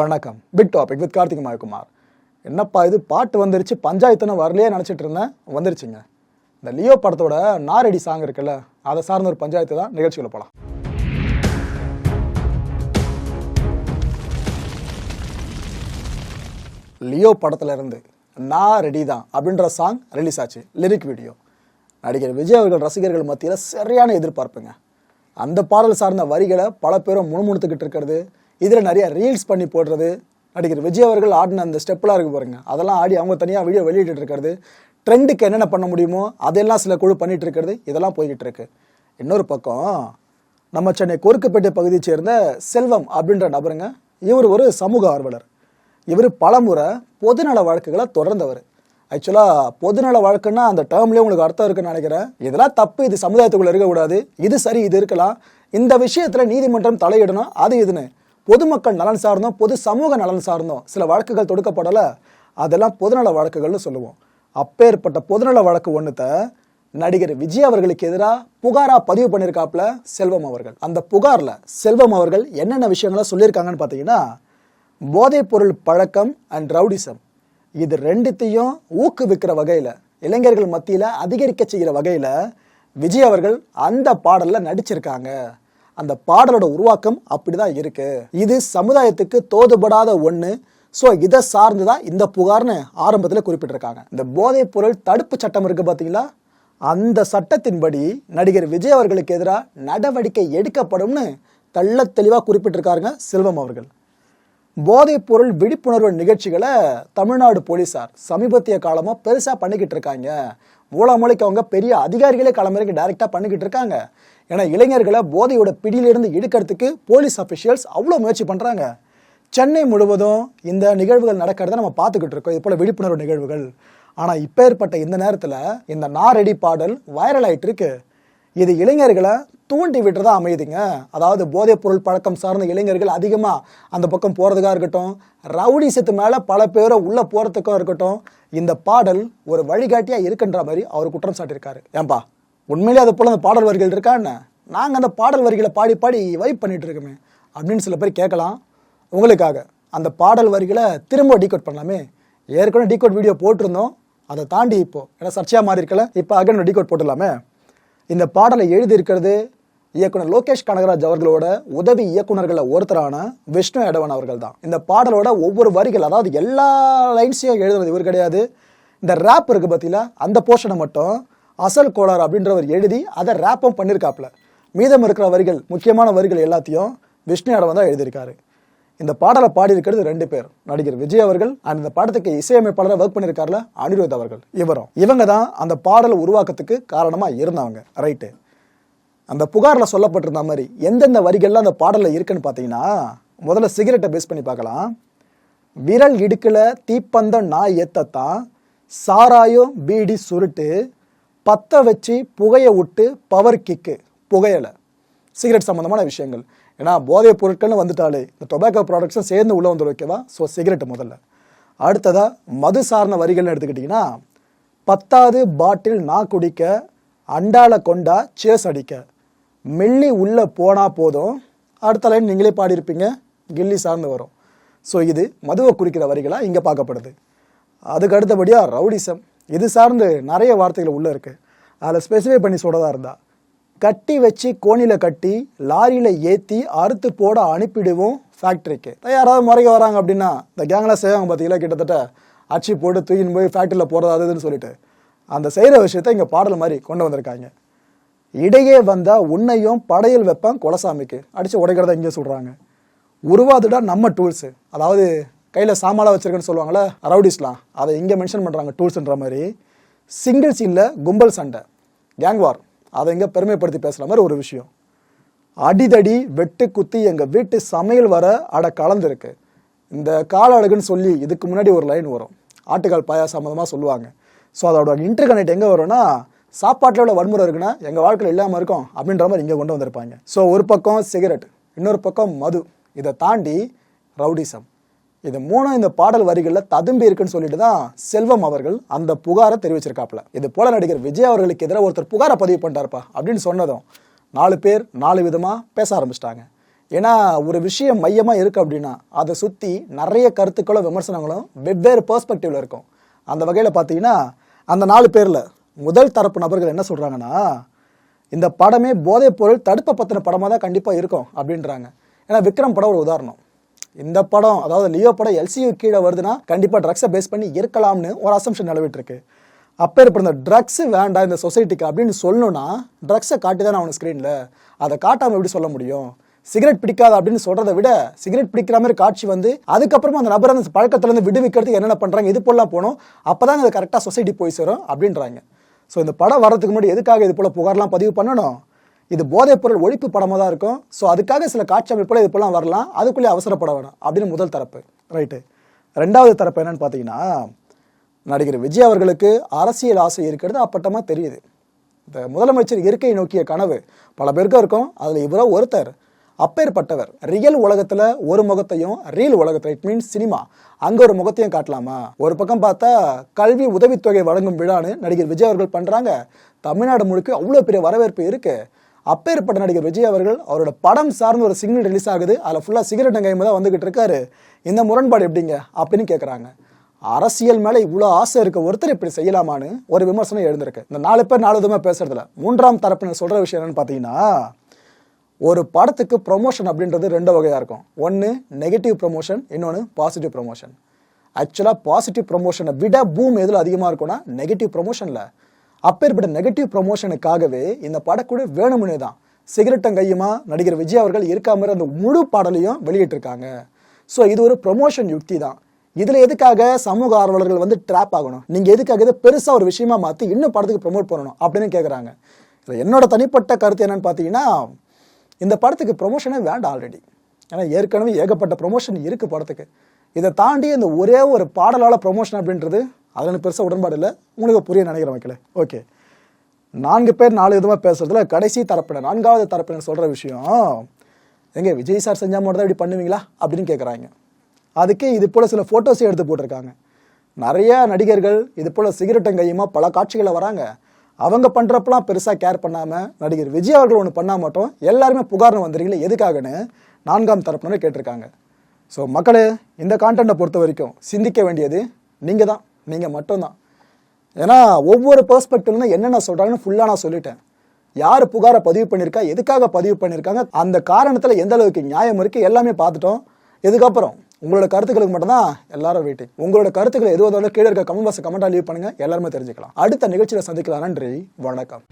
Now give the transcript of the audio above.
வணக்கம். Big topic with Karthik Mayakumar. என்னப்பா இது? பாட்டு வந்துருச்சு. பஞ்சாயத்துன்னு வரலையே நினச்சிட்டு இருந்தேன். வந்துருச்சுங்க. இந்த லியோ படத்தோட நாரடி சாங் இருக்குல்ல அதை சார்ந்த ஒரு பஞ்சாயத்து தான். நிகழ்ச்சியில் போகலாம் லியோ படத்துல இருந்து நான் ரெடி தான் அப்படின்ற சாங் ரிலீஸ் ஆச்சு. லிரிக் வீடியோ நடிகர் விஜய் அவர்கள் ரசிகர்கள் மத்தியில் சரியான எதிர்பார்ப்புங்க. அந்த பாடல் சார்ந்த வரிகளை பல பேரும் முணுமுணுத்துக்கிட்டு இருக்கிறது. இதில் நிறைய ரீல்ஸ் பண்ணி போடுறது. நடிகர் விஜய் அவர்கள் ஆடின அந்த ஸ்டெப்லாம் இருக்கு பாருங்க. அதெல்லாம் ஆடி அவங்க தனியாக வீடியோ வெளியிட்டு இருக்கிறது. ட்ரெண்டுக்கு என்னென்ன பண்ண முடியுமோ அதெல்லாம் சில குழு பண்ணிட்டு இருக்கிறது. இதெல்லாம் போய்கிட்டு இருக்கு. இன்னொரு பக்கம் நம்ம சென்னை கொருக்குப்பேட்டை பகுதியை சேர்ந்த செல்வம் அப்படின்ற நபருங்க இவர் ஒரு சமூக ஆர்வலர். இவர் பலமுறை பொதுநல வழக்குகளை தொடர்ந்தவர். ஆக்சுவலாக பொதுநல வழக்குன்னா அந்த டேர்ம்லேயே உங்களுக்கு அர்த்தம் இருக்குன்னு நினைக்கிறேன். இதெல்லாம் தப்பு. இது சமுதாயத்துக்குள்ளே இருக்கக்கூடாது. இது சரி இது இருக்கலாம். இந்த விஷயத்தில் நீதிமன்றம் தலையிடணும். அது இதுன்னு. பொதுமக்கள் நலன் சார்ந்தோம் பொது சமூக நலன் சார்ந்தோம். சில வழக்குகள் தொடுக்கப்படலை. அதெல்லாம் பொதுநல வழக்குகள்னு சொல்லுவோம். அப்பேற்பட்ட பொதுநல வழக்கு ஒன்றுத்த நடிகர் விஜய் அவர்களுக்கு எதிராக புகாராக பதிவு பண்ணியிருக்காப்புல செல்வம் அவர்கள். அந்த புகாரில் செல்வம் அவர்கள் என்னென்ன விஷயங்களை சொல்லியிருக்காங்கன்னு பார்த்தீங்கன்னா போதைப் பொருள் பழக்கம் அண்ட் ரவுடிசம் இது ரெண்டுத்தையும் ஊக்குவிக்கிற வகையில் இளைஞர்கள் மத்தியில் அதிகரிக்க செய்கிற வகையில் விஜய் அவர்கள் அந்த பாடலில் நடிச்சிருக்காங்க. அந்த பாடலோட உருவாக்கம் அப்படிதான் இருக்கு. இது சமுதாயத்துக்கு தோதுபடாத ஒன்று ஸோ இதை சார்ந்து தான் இந்த புகார்னு ஆரம்பத்தில் குறிப்பிட்டிருக்காங்க. இந்த போதைப் பொருள் தடுப்பு சட்டம் இருக்கு பார்த்தீங்களா அந்த சட்டத்தின்படி நடிகர் விஜய் அவர்களுக்கு எதிராக நடவடிக்கை எடுக்கப்படும்னு தெள்ள தெளிவாக குறிப்பிட்டிருக்காருங்க செல்வம் அவர்கள். போதைப் பொருள் விழிப்புணர்வு நிகழ்ச்சிகளை தமிழ்நாடு போலீசார் சமீபத்திய காலமாக பெருசாக பண்ணிக்கிட்டு இருக்காங்க. மூலமொழிக்கு அவங்க பெரிய அதிகாரிகளே களமிறக்கி டைரெக்டாக பண்ணிக்கிட்டு இருக்காங்க. ஏன்னா இளைஞர்களை போதையோட பிடியிலிருந்து எடுக்கிறதுக்கு போலீஸ் அஃபிஷியல்ஸ் அவ்வளோ முயற்சி பண்ணுறாங்க சென்னை முழுவதும் இந்த நிகழ்வுகள் நடக்கிறத நம்ம பார்த்துக்கிட்டு இருக்கோம். இது போல் விழிப்புணர்வு நிகழ்வுகள். ஆனால் இப்போ ஏற்பட்ட இந்த நேரத்தில் இந்த நாரெடி பாடல் வைரல் ஆகிட்டு இருக்குது இது இளைஞர்களை தூண்டி விட்டுறதா அமையுதுங்க. அதாவது போதைப் பொருள் பழக்கம் சார்ந்த இளைஞர்கள் அதிகமாக அந்த பக்கம் போகிறதுக்காக இருக்கட்டும் ரவுடிசத்து மேலே பல பேரை உள்ளே போகிறதுக்காக இருக்கட்டும் இந்த பாடல் ஒரு வழிகாட்டியாக இருக்குன்ற மாதிரி அவர் குற்றம் சாட்டியிருக்காரு. ஏன்பா உண்மையிலே அது போல் அந்த பாடல் வரிகள் இருக்கா என்ன? நாங்கள் அந்த பாடல் வரிகளை பாடி பாடி வைப் பண்ணிட்டு இருக்கோமே அப்படின்னு சில பேர் கேட்கலாம். உங்களுக்காக அந்த பாடல் வரிகளை திரும்ப டீகோட் பண்ணலாமே. ஏற்கனவே டீகோட் வீடியோ போட்டிருந்தோம் அதை தாண்டி இப்போ ஏன்னா சர்ச்சையாக மாறி இருக்கல இப்போ அகன் டீகோட் போட்டுடலாமே. இந்த பாடலை எழுதியிருக்கிறது இயக்குனர் லோகேஷ் கனகராஜ் அவர்களோட உதவி இயக்குனர்களில் ஒருத்தரான விஷ்ணு எடவன் அவர்கள் தான் இந்த பாடலோட ஒவ்வொரு வரிகள் அதாவது எல்லா லைன்ஸையும் எழுதுறது இவர் கிடையாது. இந்த ரேப் இருக்கு பார்த்தீங்களா அந்த போர்ஷனை மட்டும் அசல் கோளார் அப்படின்றவர் எழுதி அதை ரேப்பும் பண்ணியிருக்காப்புல மீதம் இருக்கிற வரிகள் முக்கியமான வரிகள் எல்லாத்தையும் விஷ்ணு எடவன் தான் எழுதியிருக்காரு. இந்த பாடலை பாடியிருக்கிறது ரெண்டு பேர். நடிகர் விஜய் அவர்கள் அண்ட் இந்த படத்துக்கு இசையமைப்பாளராக ஒர்க் பண்ணியிருக்காருல அனிருத் அவர்கள். இவரும். இவங்க தான் அந்த பாடல் உருவாக்கத்துக்கு காரணமாக இருந்தவங்க. ரைட்டு அந்த புகாரில் சொல்லப்பட்டிருந்த மாதிரி எந்தெந்த வரிகள்லாம் அந்த பாடலில் இருக்குன்னு பார்த்தீங்கன்னா முதல்ல சிகரெட்டை பேஸ் பண்ணி பார்க்கலாம். விரல் இடுக்கில் தீப்பந்தம் நாய் ஏத்தத்தான் சாராயம் பீடி சுருட்டு பற்ற வச்சு புகையை விட்டு பவர் கிக்கு புகையலை. சிகரெட் சம்மந்தமான விஷயங்கள். ஏன்னா போதைப் பொருட்கள்னு வந்துட்டாலே இந்த டொபாக்கோ ப்ராடக்ட்ஸும் சேர்ந்து உள்ளே வந்துடும் ஓகேவா ஸோ சிகரெட் முதல்ல. அடுத்ததாக மது சார்ந்த வரிகள்னு எடுத்துக்கிட்டிங்கன்னா பத்தாவது பாட்டில் நான் குடிக்க அண்டால கொண்டா சேஸ் அடிக்க. மெல்லி உள்ளே போனால் போதும். அடுத்த லைன் நீங்களே பாடியிருப்பீங்க கில்லி சார்ந்து வரும். ஸோ இது மதுவை குறிக்கிற வரிகளாக இங்கே பார்க்கப்படுது. அதுக்கு அடுத்தபடியாக ரவுடிசம் இது சார்ந்து நிறைய வார்த்தைகள் உள்ளே இருக்குது அதில் ஸ்பெசிஃபை பண்ணி சொல்கிறதா இருந்தால் கட்டி வச்சு கோணியில் கட்டி லாரியில் ஏற்றி அறுத்து போட அனுப்பிடுவோம் ஃபேக்ட்ரிக்கு யாராவது முறைக்க வராங்க அப்படின்னா இந்த கேங்லாம் செய்வாங்க பார்த்தீங்களா கிட்டத்தட்ட அச்சு போட்டு தூக்கின்னு போய் ஃபேக்ட்ரியில் போகிறது அது இதுன்னு சொல்லிட்டு. அந்த செய்கிற விஷயத்த இங்கே பாடல் மாதிரி கொண்டு வந்திருக்காங்க. இடையே வந்தால் உன்னையும் படையல் வைப்பேன் கொலசாமிக்கு. அடித்து உடைக்கிறத இங்கே சொல்கிறாங்க உருவாதுடா நம்ம டூல்ஸு அதாவது கையில் சாமாலாக வச்சிருக்கேன்னு சொல்லுவாங்களே ரவுடிஸ்லாம் அதை இங்கே மென்ஷன் பண்ணுறாங்க டூல்ஸுன்ற மாதிரி. சிங்கிள் சீனில் கும்பல் சண்டை. கேங் வார் அதை எங்கே பெருமைப்படுத்தி பேசுகிற மாதிரி ஒரு விஷயம். அடிதடி வெட்டு குத்தி எங்கள் வீட்டு சமையல் வர அட கலந்துருக்கு. இந்த கால அழகுன்னு சொல்லி இதுக்கு முன்னாடி ஒரு லைன் வரும். ஆட்டுக்கால் பாயா சம்மந்தமாக சொல்லுவாங்க. ஸோ அதோட இன்டர் கனெக்ட் எங்கே வரும்னா சாப்பாட்டில் உள்ள வன்முறை இருக்குன்னா எங்கள் வாழ்க்கையில் இல்லாமல் இருக்கும் அப்படின்ற மாதிரி இங்கே கொண்டு வந்திருப்பாங்க. ஸோ ஒரு பக்கம் சிகரெட் இன்னொரு பக்கம் மது. இதை தாண்டி ரவுடிசம் இது மூணும் இந்த பாடல் வரிகளில் ததும்பி இருக்குன்னு சொல்லிட்டு தான் செல்வம் அவர்கள் அந்த புகாரை தெரிவிச்சிருக்காப்ல இது போல நடிகர் விஜய் அவர்களுக்கு எதிராக ஒருத்தர் புகாரை பதிவு பண்ணிட்டார்ப்பா அப்படின்னு சொன்னதும் நாலு பேர் நாலு விதமாக பேச ஆரம்பிச்சிட்டாங்க. ஏன்னா ஒரு விஷயம் மையமாக இருக்குது அப்படின்னா அதை சுற்றி நிறைய கருத்துக்களும் விமர்சனங்களும் வெவ்வேறு பெர்ஸ்பெக்டிவ்ல இருக்கும். அந்த வகையில் பார்த்தீங்கன்னா அந்த நாலு பேரில் முதல் தரப்பு நபர்கள் என்ன சொல்கிறாங்கன்னா இந்த படமே போதைப் பொருள் தடுப்பை பற்றின படமாக தான் கண்டிப்பாக இருக்கும் அப்படின்றாங்க. ஏன்னா விக்ரம் படம் ஒரு உதாரணம். இந்த படம் அதாவது லியோ படம் எல்சியு கீழே வருதுன்னா கண்டிப்பாக ட்ரக்ஸை பேஸ் பண்ணி இருக்கலாம்னு ஒரு அசம்ஷன் நிலவிட்டுருக்கு. அப்போ இருப்ப இந்த ட்ரக்ஸ் வேண்டாம் இந்த சொசைட்டிக்கு அப்படின்னு சொல்லணும்னா ட்ரக்ஸை காட்டி தானே அவனுக்கு ஸ்க்ரீனில் அதை காட்டாமல் எப்படி சொல்ல முடியும்? சிகரெட் பிடிக்காது அப்படின்னு சொல்றதை விட சிகரெட் பிடிக்கிற மாதிரி காட்சி வந்து அதுக்கப்புறமா அந்த நபர் அந்த பழக்கத்துலேருந்து விடுவிக்கிறதுக்கு என்னென்ன பண்ணுறாங்க இது போலாம் போகணும் அப்போ தான் அது கரெக்டாக சொசைட்டி போய் சேரும் அப்படின்றாங்க. ஸோ இந்த படம் வரதுக்கு முன்னாடி எதுக்காக இது போல் புகார்லாம் பதிவு பண்ணணும்? இது போதைப் பொருள் ஒழிப்பு படமாக தான் இருக்கும். ஸோ அதுக்காக சில காட்சி அமைப்பில் இது போலாம் வரலாம். அதுக்குள்ளேயே அவசரப்பட வேணும். அப்படின்னு முதல் தரப்பு. ரைட்டு ரெண்டாவது தரப்பு என்னன்னு பார்த்தீங்கன்னா நடிகர் விஜய் அவர்களுக்கு அரசியல் ஆசை இருக்கிறது அப்பட்டமாக தெரியுது. இந்த முதலமைச்சர் இருக்கை நோக்கிய கனவு பல பேருக்கும் இருக்கும். அதில் இவரோ ஒருத்தர். அப்பேற்பட்டவர். ரியல் உலகத்தில் ஒரு முகத்தையும் ரீல் உலகத்தில் இட் மீன்ஸ் சினிமா அங்கே ஒரு முகத்தையும் காட்டலாமா? ஒரு பக்கம் பார்த்தா கல்வி உதவித்தொகை வழங்கும் விழான்னு நடிகர் விஜய் அவர்கள் பண்ணுறாங்க தமிழ்நாடு முழுக்க அவ்வளோ பெரிய வரவேற்பு இருக்குது அப்பேற்பட்ட நடிகர் விஜய் அவர்கள் அவரோட படம் சார்ந்த ஒரு சிக்னல் ரிலீஸ் ஆகுது. அதில் ஃபுல்லாக சிகரெட் கைமா தான் வந்துகிட்டு இருக்காரு. இந்த முரண்பாடு எப்படிங்க? அப்படின்னு கேட்குறாங்க அரசியல் மேலே இவ்வளோ ஆசை இருக்க. ஒருத்தர் இப்படி செய்யலாமான்னு ஒரு விமர்சனம் எழுந்திருக்கு. இந்த நாலு பேர் நாலு விதமாக பேசுறதுல. மூன்றாம் தரப்பினர் சொல்கிற விஷயம் என்னன்னு பார்த்தீங்கன்னா ஒரு படத்துக்கு ப்ரொமோஷன் அப்படின்றது ரெண்டு வகையாக இருக்கும். ஒன்று நெகட்டிவ் ப்ரொமோஷன் இன்னொன்று பாசிட்டிவ் ப்ரொமோஷன் ஆக்சுவலாக பாசிட்டிவ் ப்ரொமோஷனை விட பூம் எதில் அதிகமாக இருக்கும்னா நெகட்டிவ் ப்ரொமோஷனில் அப்பேற்பட்ட நெகட்டிவ் ப்ரொமோஷனுக்காகவே இந்த படக்கூட வேணும்னு தான். சிகரெட்டும் கையுமா? நடிகர் விஜய் அவர்கள் இருக்கா அந்த முழு பாடலையும் வெளியிட்டிருக்காங்க. ஸோ இது ஒரு ப்ரொமோஷன் யுக்தி தான். இதில் எதுக்காக சமூக ஆர்வலர்கள் வந்து ட்ராப் ஆகணும்? நீங்கள் எதுக்காக இதை பெருசாக ஒரு விஷயமா மாற்றி இன்னும் படத்துக்கு ப்ரொமோட் பண்ணணும்? அப்படின்னு கேட்குறாங்க இதில் என்னோட தனிப்பட்ட கருத்து என்னன்னு பார்த்தீங்கன்னா இந்த படத்துக்கு ப்ரொமோஷனே வேண்டாம் ஆல்ரெடி ஏன்னா ஏற்கனவே ஏகப்பட்ட ப்ரொமோஷன் இருக்குது படத்துக்கு. இதை தாண்டி இந்த ஒரே ஒரு பாடலால் ப்ரொமோஷன் அப்படின்றது அதில் எனக்கு பெருசாக உடன்பாடு இல்லை. உங்களுக்கு புரிய நினைக்கிறேன் வைக்கல ஓகே நான்கு பேர் நாலு விதமாக பேசுகிறதுல கடைசி தரப்பினர் நான்காவது தரப்பினர் சொல்கிற விஷயம் எங்கே விஜய் சார் செஞ்சால் மட்டும் தான் இப்படி பண்ணுவீங்களா? அப்படின்னு கேட்குறாங்க அதுக்கு இது போல் சில ஃபோட்டோஸையும் எடுத்து போட்டிருக்காங்க. நிறைய நடிகர்கள் இது போல் சிகரெட்டும் கையுமா பல காட்சிகளில் வராங்க. அவங்க பண்ணுறப்பெல்லாம் பெருசாக கேர் பண்ணாமல் நடிகர் விஜய் அவர்கள் ஒன்று பண்ணால் மட்டும் எல்லாருமே புகார்னு வந்துடுறீங்களே எதுக்காகன்னு நான்காம் தரப்பினர் கேட்டிருக்காங்க. ஸோ மக்களே இந்த கான்டென்ட்டை பொறுத்த வரைக்கும் சிந்திக்க வேண்டியது நீங்கள் தான் நீங்கள் மட்டும்தான். ஏன்னா ஒவ்வொரு பர்ஸ்பெக்டிவ்லேருந்து என்னென்ன சொல்கிறாங்கன்னு ஃபுல்லாக நான் சொல்லிட்டேன். யார் புகாரை பதிவு பண்ணியிருக்கா எதுக்காக பதிவு பண்ணியிருக்காங்க அந்த காரணத்தில் எந்த அளவுக்கு நியாயம் இருக்குது எல்லாமே பார்த்துட்டோம். இதுக்கப்புறம் உங்களோட கருத்துக்களுக்கு மட்டும்தான் எல்லாரும் வெயிட்டிங் உங்களோட கருத்துக்களை எதுவாக கீழே இருக்க கமெண்ட் பாக்ஸ் கமெண்ட்டாக லீவ் பண்ணுங்கள் எல்லாருமே தெரிஞ்சுக்கலாம். அடுத்த நிகழ்ச்சியில் சந்திக்கலாம். நன்றி. வணக்கம்.